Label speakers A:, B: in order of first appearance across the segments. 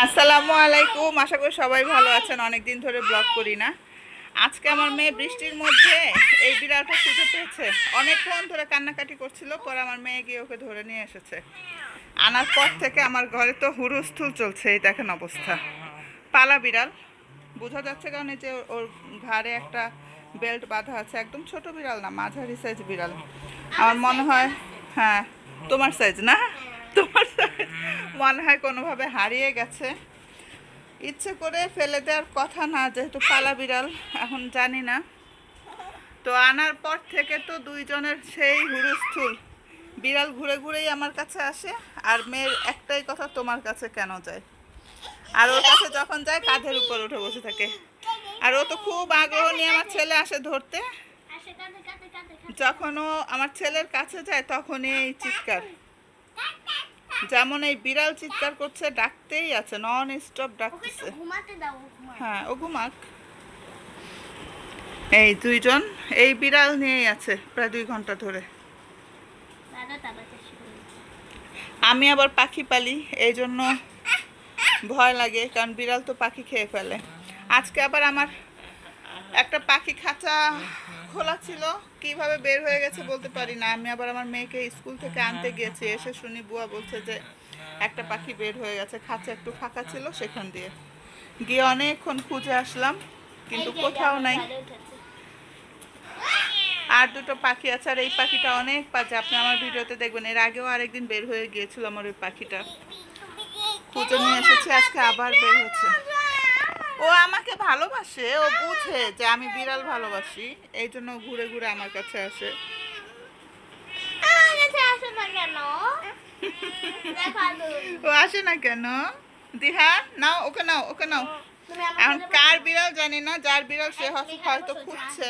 A: আসসালামু আলাইকুম। আশা করি সবাই ভালো আছেন। অনেক দিন ধরে ব্লগ করি না। আজকে আমার মেয়ে বৃষ্টির মধ্যে এই বিড়ালটা খুঁজে পেয়েছে। অনেকক্ষণ ধরে কান্নাকাটি করছিল, পরে আমার মেয়ে গিয়ে ওকে ধরে নিয়ে এসেছে। আনার পর থেকে আমার ঘরে তো হুরুস্থুল চলছে, এই দেখেন অবস্থা। পালা বিড়াল। বোঝা যাচ্ছে কারণ এই যে ওর- ওর ঘাড়ে একটা বেল্ট বাঁধা আছে, একদম ছোট বিড়াল না, মাঝারি সাইজ বিড়াল। আমার মনে হয় হ্যাঁ তোমার সাইজ না? তোমার সাইজ মনে হয় কোনোভাবে হারিয়ে গেছে। ইচ্ছে করে ফেলে দেওয়ার কথা না, যেহেতু পালা বিড়াল, এখন জানি না। তো আনার পর থেকে তো দুইজনের সেই হুরুস্থুল। বিড়াল ঘুরে ঘুরেই আমার কাছে আসে, আর মেয়ের একটাই কথা, তোমার কাছে কেন যায়? আর ওর কাছে যখন যায়, কাঁধের উপর উঠে বসে থাকে। আর ও তো খুব আগ্রহ নিয়ে আমার ছেলে আসে ধরতে। যখন ও আমার ছেলের কাছে যায়, তখনই এই চিৎকার। যেমন এই বিড়াল চিৎকার করছে ডাকতেই আছে নন স্টপ ডাকতেছে। হ্যাঁ ও ঘুমাক। এই দুইজন এই বিড়াল নিয়েই আছে প্রায় দুই ঘণ্টা ধরে। আমি আবার পাখি পালি এই জন্য ভয় লাগে কারণ বিড়াল তো পাখি খেয়ে ফেলে। আজকে আবার আমার একটা পাখি খাঁচা খোলা ছিল, কীভাবে বের হয়ে গেছে বলতে পারি না। আমি আবার আমার মেয়েকে স্কুল থেকে আনতে গিয়েছি, এসে শুনি বুয়া বলছে যে, একটা পাখি বের হয়ে গেছে, খাঁচা একটু ফাঁকা ছিল সেখান দিয়ে। গিয়ে অনেকক্ষণ খুঁজে আসলাম, কিন্তু কোথাও নাই। আর দুটো পাখি আছে, আর এই পাখিটা অনেক পাচ্ছে আপনি আমার ভিডিওতে দেখবেন, এর আগেও আরেকদিন বের হয়ে গিয়েছিল আমার ওই পাখিটা। খুঁজে নিয়ে এসেছি, আজকে আবার বের হচ্ছে। ও আমাকে ভালোবাসে ও বুঝে যে আমি বিড়াল ভালোবাসি এই জন্য ঘুরে ঘুরে আমার কাছে আসে।
B: আমার না কেন?
A: ও আসে না কেন? দিহা নাও ওকে নাও ওকে নাও। এখন কার বিড়াল জানি না যার বিড়াল সে হয়তো খুঁজছে।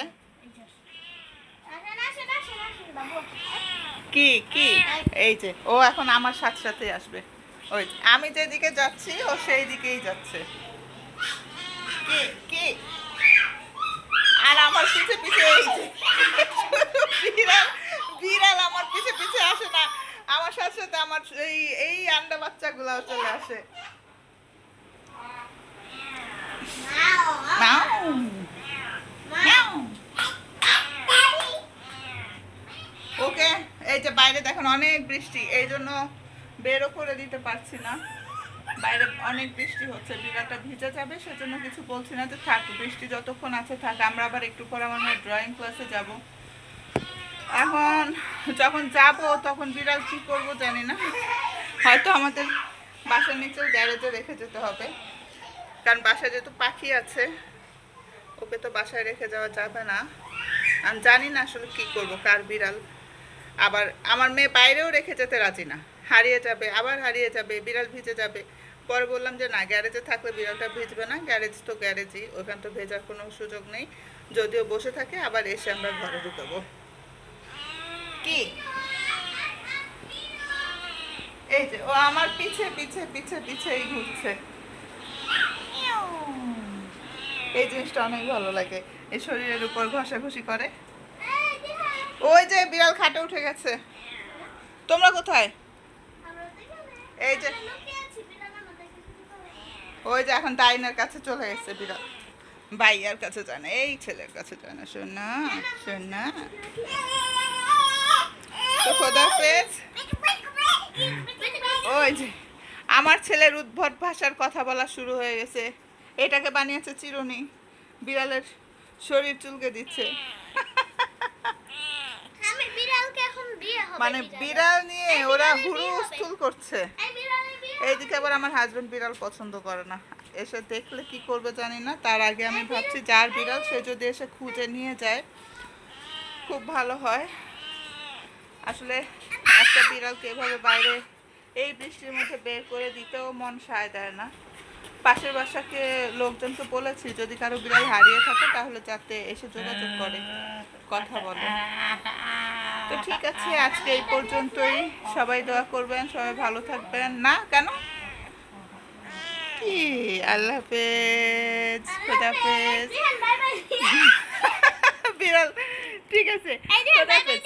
A: কি কি? এই যে ও এখন আমার সাথে সাথে আসবে। ওই আমি যেদিকে যাচ্ছি ও সেই দিকেই যাচ্ছে কি কি আর আমার পিছে পিছে এই যে বিড়াল বিড়াল আমার পিছে পিছে আসে না আমার সাথে আমার এই এই আন্ডা বাচ্চাগুলাও চলে আসে। ওকে এই যে বাইরে দেখুন অনেক বৃষ্টি এই জন্য বেরও করে দিতে পারছি না। বাইরে অনেক বৃষ্টি হচ্ছে বিড়ালটা ভিজে যাবে সেজন্য কিছু বলছি না যে থাক বৃষ্টি যতক্ষণ আছে থাক আমরা আবার একটু পর আমার ড্রয়িং ক্লাসে যাব। এখন যখন যাব, তখন বিড়াল কি করব জানি না। হয়তো আমাদের বাসার নিচেও গ্যারেজে রেখে যেতে হবে। কারণ বাসায় যেহেতু পাখি আছে, ওকে তো বাসায় রেখে যাওয়া যাবে না। আমি জানি না আসলে কি করব, কার বিড়াল। আবার আমার মেয়ে বাইরেও রেখে যেতে রাজি না। হারিয়ে যাবে, আবার হারিয়ে যাবে, বিড়াল ভিজে যাবে। পরে বললাম যে, না, গ্যারেজে থাকলে বিড়ালটা ভিজবে না। গ্যারেজ তো গ্যারেজই, ওখান তো ভেজার কোনো সুযোগ নেই। যদিও বসে থাকে, আবার এসে আমরা ঘরে ঢুকাবো। কি? এই যে, ও আমার পিছে পিছে পিছে, পিছেই ঘুরছে। এই জিনিসটা অনেক ভালো লাগে। এই শরীরের উপর ঘষাঘষি করে। ওই যে, বিড়াল খাটে উঠে গেছে। তোমরা কোথায়। এই যে। ওই যে, এখন ডাইনার কাছে চলে গেছে বিড়াল। ভাইয়ার কাছে যায় এই ছেলের কাছে যায় না। শোন না শোন না। তো খোদাফেজ ওই যে আমার ছেলের উদ্ভট ভাষার কথা বলা শুরু হয়ে গেছে। এটাকে বানিয়েছে চিরুনি। বিড়ালের শরীর চুলকে দিচ্ছে। মানে। বিড়াল। নিয়ে ওরা। হুরুস্থুল করছে। এইদিকে আবার আমার হাজবেন্ড বিড়াল পছন্দ করে না। এসে দেখলে কি করবে জানি না। তার আগে আমি ভাবছি যার বিড়াল সে যদি এসে খুঁজে নিয়ে যায় খুব ভালো হয়। আসলে একটা বিড়ালকে এভাবে বাইরে এই বৃষ্টির মধ্যে বের করে দিতেও মন সায় দেয় না। পাশের বাসাকে লোকজনকে বলেছি যদি কারও বিড়াল হারিয়ে থাকে তাহলে যাতে এসে যোগাযোগ করে কথা বলে। তো ঠিক আছে আজকে এই পর্যন্তই। সবাই দোয়া করবেন সবাই ভালো থাকবেন। না কেন? কি? আল্লাহ হাফেজ খোদা হাফেজ।
B: বিড়াল
A: ঠিক আছে খোদা হাফেজ।